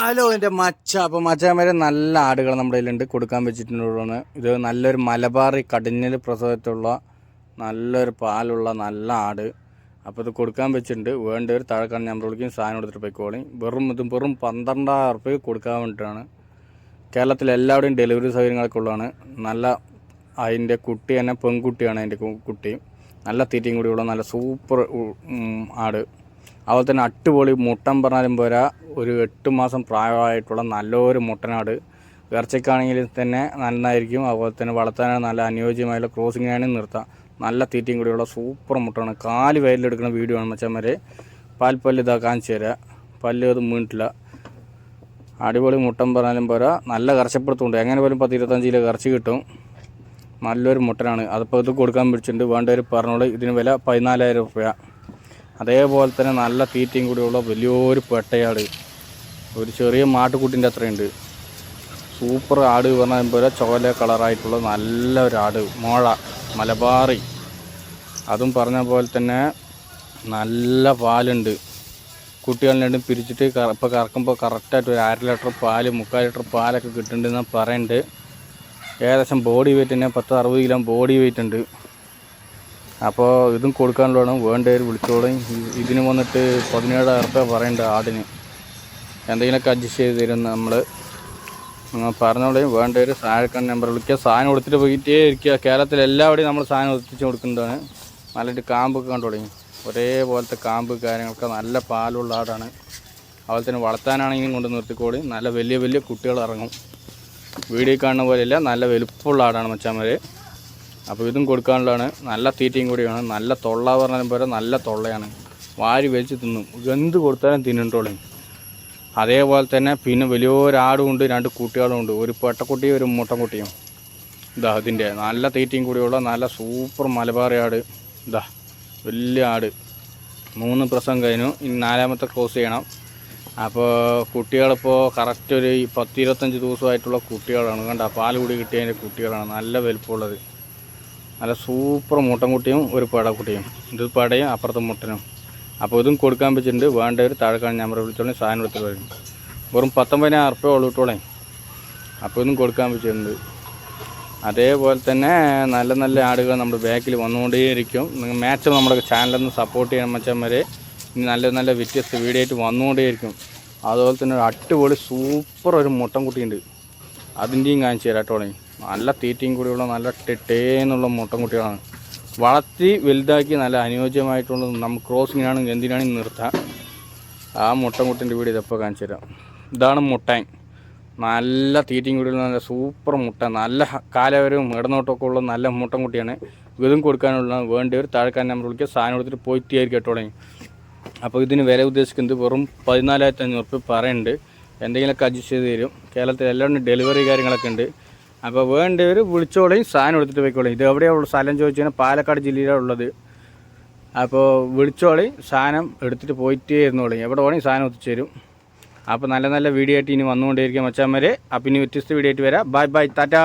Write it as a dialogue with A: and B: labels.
A: Hello എന്റെ മച്ച. അപ്പോൾ മച്ചാമാരെ നല്ല ആടുകൾ നമ്മുടെ കയ്യിലുണ്ട്. കൊടുക്കാൻ വെച്ചിട്ടുണ്ട് ഇത് നല്ലൊരു മലബാറി കടിഞ്ഞൽ പ്രസവത്തുള്ള നല്ലൊരു പാലുള്ള നല്ല ആട്. അപ്പോൾ ഇത് കൊടുക്കാൻ വെച്ചിട്ടുണ്ട്. വേണ്ടവർ താഴെക്കാണ് നമ്പർ വിളിക്കും സാധനം എടുത്തിട്ട് പോയിക്കോളി വെറും ഇതും വെറും പന്ത്രണ്ടായിരം ഉറുപ്പ്യ കൊടുക്കാൻ വേണ്ടിയിട്ടാണ്. കേരളത്തിൽ എല്ലാവരുടെയും ഡെലിവറി സൗകര്യങ്ങളൊക്കെ ഉള്ളതാണ് നല്ല അതിന്റെ കുട്ടി തന്നെ പെൺകുട്ടിയാണ് അതിന്റെ കുട്ടി. നല്ല തീറ്റയും കൂടി ഉള്ള നല്ല സൂപ്പർ ആട്. അതുപോലെ തന്നെ അട്ടുപൊളി മുട്ടം പറഞ്ഞാലും പോരാ. ഒരു എട്ട് മാസം പ്രായമായിട്ടുള്ള നല്ലൊരു മുട്ടനാട്. ഇറച്ചിക്കാണെങ്കിൽ തന്നെ നന്നായിരിക്കും. അതുപോലെ തന്നെ വളർത്താനാണ് നല്ല അനുയോജ്യമായുള്ള ക്രോസിങ്ങിനാണെങ്കിൽ നിർത്താം. നല്ല തീറ്റയും കൂടിയുള്ള സൂപ്പർ മുട്ടയാണ്. കാൽ വയലിലെടുക്കുന്ന വീഡിയോ ആണ് മച്ചന്മാരെ. പാൽപ്പല്ല് ഇതാ കാണിച്ചു തരാം. പല്ല് അത് വീണിട്ടില്ല. അടിപൊളി മുട്ടൻ പറഞ്ഞാലും പോരാ. നല്ല കർച്ചപ്പെടുത്തുണ്ട് എങ്ങനെ പോലും പത്ത് ഇരുപത്തഞ്ച് കിലോ കറച്ച് കിട്ടും. നല്ലൊരു മുട്ടനാണ്. അതിപ്പോൾ ഇത് കൊടുക്കാൻ പിടിച്ചിട്ടുണ്ട് വേണ്ടവർ പറഞ്ഞോളൂ. ഇതിന് വില പതിനാലായിരം റുപ്യ അതേപോലെ തന്നെ നല്ല തീറ്റയും കൂടിയുള്ള വലിയൊരു പെട്ടയാട്. ഒരു ചെറിയ മാട്ടുകുട്ടിന്റെ അത്രയുണ്ട്. സൂപ്പർ ആട് പറഞ്ഞാൽ പോലെ ചോല കളറായിട്ടുള്ള നല്ല ഒരു ആട്. മോഴ മലബാറി. അതും പറഞ്ഞ പോലെ തന്നെ നല്ല പാലുണ്ട്. കുട്ടികളിൽ രണ്ടും പിരിച്ചിട്ട് ഇപ്പോൾ കറക്കുമ്പോൾ കറക്റ്റായിട്ട് ഒരു അര ലിറ്റർ പാൽ മുക്കാൽ ലിറ്റർ പാലൊക്കെ കിട്ടുന്നുണ്ടെന്ന് പറയുന്നുണ്ട് ഏകദേശം ബോഡി വെയിറ്റ് തന്നെ പത്ത് അറുപത് കിലോ ബോഡി വെയിറ്റ് ഉണ്ട്. അപ്പോൾ ഇതും കൊടുക്കാനുള്ളതാണ് വേണ്ടവർ വിളിച്ചോളും. ഇതിന് വന്നിട്ട് പതിനേഴായിരം റുപ്യ പറയേണ്ട ആടിന്. എന്തെങ്കിലുമൊക്കെ അഡ്ജസ്റ്റ് ചെയ്ത് തരും നമ്മൾ പറഞ്ഞോളേ. വേണ്ടവർ സാഴക്കൺ നമ്പർ വിളിക്കുക. സാധനം കൊടുത്തിട്ട് പോയിട്ടേ ഇരിക്കുക. കേരളത്തിൽ എല്ലാവിടെയും നമ്മൾ സാധനം എത്തിച്ച് കൊടുക്കുന്നതാണ്. നല്ലൊരു കാമ്പൊക്കെ കണ്ടു തുടങ്ങി ഒരേപോലത്തെ കാമ്പ് കാര്യങ്ങളൊക്കെ നല്ല പാലുള്ള ആടാണ്. അതുപോലെ തന്നെ വളർത്താനാണെങ്കിലും കൊണ്ട് നിർത്തിക്കോളി. നല്ല വലിയ വലിയ കുട്ടികൾ ഇറങ്ങും. വീഡിയോ കാണുന്ന പോലെയല്ല നല്ല വലുപ്പമുള്ള ആടാണ് മച്ചാന്മാർ അപ്പോൾ ഇതും കൊടുക്കാനുള്ളതാണ്. നല്ല തീറ്റയും കൂടിയാണ്. നല്ല തൊള്ള പറഞ്ഞാലും പോലെ നല്ല തൊള്ളയാണ്. വാരി വലിച്ച് തിന്നും. എന്ത് കൊടുത്താലും തിന്നിട്ടോളും. അതേപോലെ തന്നെ പിന്നെ വലിയൊരാടും ഉണ്ട് രണ്ട് കുട്ടികളും ഉണ്ട്. ഒരു പെട്ടക്കുട്ടിയും ഒരു മുട്ടക്കുട്ടിയും ഇതാ ഇതിന്റെ നല്ല തീറ്റയും കൂടിയുള്ള നല്ല സൂപ്പർ മലബാറി ആട്. ഇതാ വലിയ ആട്. മൂന്ന് പ്രസവം കഴിഞ്ഞു. ഇനി നാലാമത്തെ ക്രോസ് ചെയ്യണം. അപ്പോൾ കുട്ടികളിപ്പോൾ കറക്റ്റ് ഒരു പത്ത് ഇരുപത്തഞ്ച് ദിവസമായിട്ടുള്ള കുട്ടികളാണ്. കണ്ട പാൽ കൂടി കിട്ടിയതിന്റെ കുട്ടികളാണ്. നല്ല വലുപ്പമുള്ളത്. നല്ല സൂപ്പർ മുട്ടൻകുട്ടിയും ഒരു പടക്കുട്ടിയും. ഇത് പടയും അപ്പുറത്തെ മുട്ടനും. അപ്പോൾ ഇതും കൊടുക്കാൻ വെച്ചിട്ടുണ്ട്. വേണ്ടവർ താഴെക്കാണ് ഞാൻ വിളിച്ചോളെ. സാധനം എടുത്ത് വരും. വെറും പത്തൊമ്പതിനായിരം ഉറുപ്പ്യ ഉള്ളു ഇട്ടോളേ അപ്പോൾ ഇതും കൊടുക്കാൻ വെച്ചിട്ടുണ്ട്. അതേപോലെ തന്നെ നല്ല നല്ല ആടുകൾ നമ്മുടെ ബാക്കിൽ വന്നുകൊണ്ടേയിരിക്കും. നിങ്ങൾ മാച്ച് നമ്മുടെ ചാനലൊന്ന് സപ്പോർട്ട് ചെയ്യണം മച്ചന്മാരെ നല്ല നല്ല വ്യത്യസ്ത വീഡിയോ ആയിട്ട് വന്നുകൊണ്ടേയിരിക്കും. അതുപോലെ തന്നെ ഒരു അടിപൊളി സൂപ്പർ ഒരു മുട്ടൻകുട്ടിയുണ്ട്. അതിന്റെയും കാണിച്ചു തരാം നല്ല തീറ്റയും കൂടിയുള്ള നല്ല ടെട്ടേന്നുള്ള മുട്ടൻകുട്ടികളാണ് വളർത്തി വലുതാക്കി നല്ല അനുയോജ്യമായിട്ടുള്ള നമുക്ക് ക്രോസിങ്ങിനാണ് എന്തിനാണെങ്കിൽ നിർത്താം. ആ മുട്ടൻകുട്ടിന്റെ വീട് ഇതെപ്പോൾ കാണിച്ചു തരാം. ഇതാണ് മുട്ടൻ. നല്ല തീറ്റയും കൂടിയുള്ള നല്ല സൂപ്പർ മുട്ട. നല്ല കാലവരവും ഇടനോട്ടമൊക്കെ ഉള്ള നല്ല മുട്ടൻകുട്ടിയാണ് ഇതും കൊടുക്കാനുള്ള വേണ്ടിയവർ താഴെക്കാൻ നമ്പർ വിളിക്കുക. സാധനം കൊടുത്തിട്ട് പോയിട്ടായിരിക്കും കേട്ടോളെ. അപ്പോൾ ഇതിന് വില ഉദ്ദേശിക്കുന്നത് വെറും പതിനാലായിരത്തി അഞ്ഞൂറ് പറയുന്നുണ്ട്. എന്തെങ്കിലുമൊക്കെ അഡ്ജസ്റ്റ് ചെയ്ത് തരും. കേരളത്തിൽ എല്ലാവരും ഡെലിവറി കാര്യങ്ങളൊക്കെ ഉണ്ട്. അപ്പോൾ വേണ്ടവർ വിളിച്ചോളയും സാധനം എടുത്തിട്ട് പോയിക്കോളയും. ഇത് എവിടെയാണ് സ്ഥലം ചോദിച്ചു കഴിഞ്ഞാൽ പാലക്കാട് ജില്ലയിലാണ് ഉള്ളത്. അപ്പോൾ വിളിച്ചോളി സാധനം എടുത്തിട്ട് പോയിട്ടേ ഇരുന്നോളി എവിടെ വേണമെങ്കിൽ സാധനം എത്തിച്ചു തരും. അപ്പോൾ നല്ല നല്ല വീഡിയോ ആയിട്ട് ഇനി വന്നുകൊണ്ടേയിരിക്കും മച്ചാന്മാരെ. അപ്പം ഇനി വ്യത്യസ്ത വീഡിയോ ആയിട്ട് വരാം. Bye bye. ടാറ്റ.